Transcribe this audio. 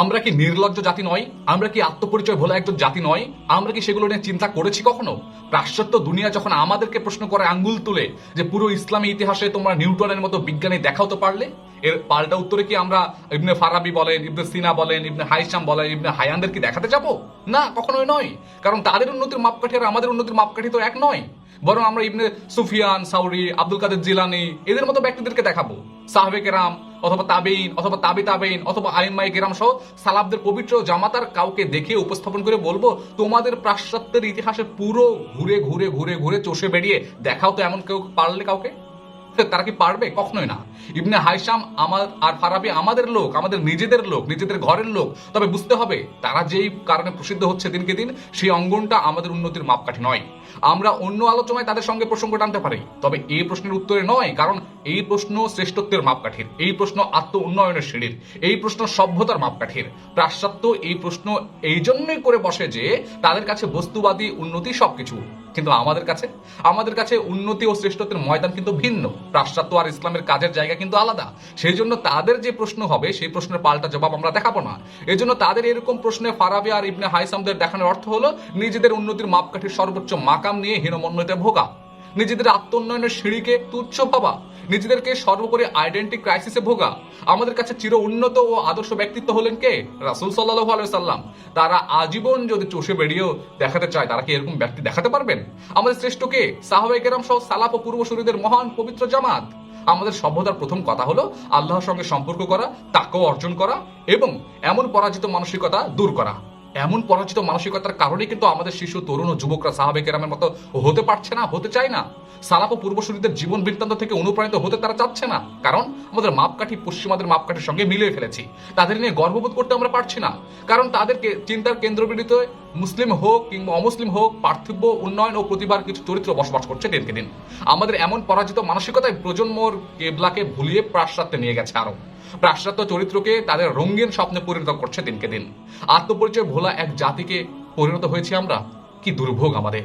আমরা কি নির্লজ্জ জাতি নয়? আমরা কি আত্মপরিচয় ভোলা একজন জাতি নয়? আমরা কি সেগুলো নিয়ে চিন্তা করেছি কখনো? পাশ্চাত্য দুনিয়া যখন আমাদেরকে প্রশ্ন করে আঙ্গুল তুলে যে পুরো ইসলামী ইতিহাসে তোমরা নিউটনের মতো বিজ্ঞানী দেখাও তো পারলে? এর পাল্টা উত্তরে কি আমরা ইবনে ফারাবি বলেন, ইবনে সিনা বলেন, ইবনে হাইসাম বলেন, ইবনে হায়ানদের কি দেখাতে যাব? না, কখনোই নয়। কারণ তাদের উন্নতির মাপকাঠি আর আমাদের উন্নতির মাপকাঠি তো এক নয়। বরং আমরা ইবনে সুফিয়ান, সাউরি, আব্দুল কাদের জিলানি, এদের মতো ব্যক্তিদেরকে দেখাবো। সাহবে কেরাম অথবা তাবেইন, অথবা তাবি তাবেইন, অথবা আইমাই গেরাম সহ সালাবদের পবিত্র জামাতার কাউকে দেখে উপস্থাপন করে বলব, তোমাদের পাশ্চাত্যের ইতিহাসে পুরো ঘুরে ঘুরে ঘুরে ঘুরে চষে বেরিয়ে দেখাও তো এমন কেউ পারলে কাউকে? তারা কি পারবে? কখনোই না। ইবনে হাইসাম আমার আর ফারাবি আমাদের লোক, আমাদের নিজেদের লোক, নিজেদের ঘরের লোক। তবে বুঝতে হবে, তারা যেই কারণে প্রসিদ্ধ হচ্ছে দিনকে দিন, সেই অঙ্গনটা আমাদের উন্নতির মাপকাঠি নয়। আমরা অন্য আলোচনায় তাদের সঙ্গে প্রসঙ্গ টানতে পারি। তবে এই প্রশ্নের উত্তরে নয়, কারণ এই প্রশ্ন শ্রেষ্ঠত্বের মাপকাঠির, এই প্রশ্ন আত্ম উন্নয়নের সিঁড়ির এই প্রশ্ন সভ্যতার মাপকাঠির। পাশ্চাত্য এই প্রশ্ন এই জন্যই করে বসে যে তাদের কাছে বস্তুবাদী উন্নতি সবকিছু। কিন্তু আমাদের কাছে আমাদের কাছে উন্নতি ও শ্রেষ্ঠত্বের ময়দান কিন্তু ভিন্ন। পাশ্চাত্য আর ইসলামের কাজের জায়গা কিন্তু আলাদা। সেই জন্য তাদের যে প্রশ্ন হবে, সেই প্রশ্নের পাল্টা জবাব আমরা দেখাবো না। এই জন্য তাদের এরকম প্রশ্নে ফারাবি আর ইবনে হাইসামদের দেখানোর অর্থ হলো, নিজেদের উন্নতির মাপকাঠির সর্বোচ্চ মাকাম নিয়ে হীনমন্যতে ভোগা। নিজেদের আত্মোন্নয়নের সিঁড়িকে তুচ্ছ ভাবা, নিজেদেরকে সর্বোপরি আইডেন্টি ক্রাইসিসে ভোগা। আমাদের কাছে চির উন্নত ও আদর্শ ব্যক্তিত্ব হলেন কে? রাসুল সাল্লাহ আলাইসাল্লাম তারা আজীবন যদি চষে বেরিয়েও দেখাতে চায়, তারা কি এরকম ব্যক্তি দেখাতে পারবেন? আমাদের শ্রেষ্ঠকে সাহাবাই কেরাম সহ সালাপ ও পূর্বসূরীদের মহান পবিত্র জামাত। আমাদের সভ্যতার প্রথম কথা হলো আল্লাহর সঙ্গে সম্পর্ক করা, তাকেও অর্জন করা এবং এমন পরাজিত মানসিকতা দূর করা। এমন পরাজিত মানসিকতার কারণে কিন্তু আমাদের শিশু, তরুণ ও যুবকরা সাহাবে কেরামের মতো হতে পারছে না, হতে চায় না। সালাপ ও পূর্বসূরীদের জীবন বৃত্তান্ত থেকে অনুপ্রাণিত হতে তারা চাচ্ছে না। কারণ আমাদের মাপকাঠি, পশ্চিমাদের মাপকাঠির সঙ্গে মিলিয়ে ফেলেছি। তাদের নিয়ে গর্ববোধ করতে আমরা পারছি না। কারণ তাদেরকে চিন্তার কেন্দ্রবিন্দুতে মুসলিম হোক কিংবা অমুসলিম হোক পার্থিব্য উন্নয়ন ও প্রতিবার কিছু চরিত্র বসবাস করছে দিনকে দিন। আমাদের এমন পরাজিত মানসিকতায় প্রজন্মর কেবলাকে ভুলিয়ে পাশ্চাত্যে নিয়ে গেছে আরও। পাশ্চাত্য চরিত্রকে তাদের রঙিন স্বপ্নে পরিণত করছে দিনকে দিন। আত্মপরিচয় ভোলা এক জাতিকে পরিণত হয়েছে আমরা। কি দুর্ভোগ আমাদের।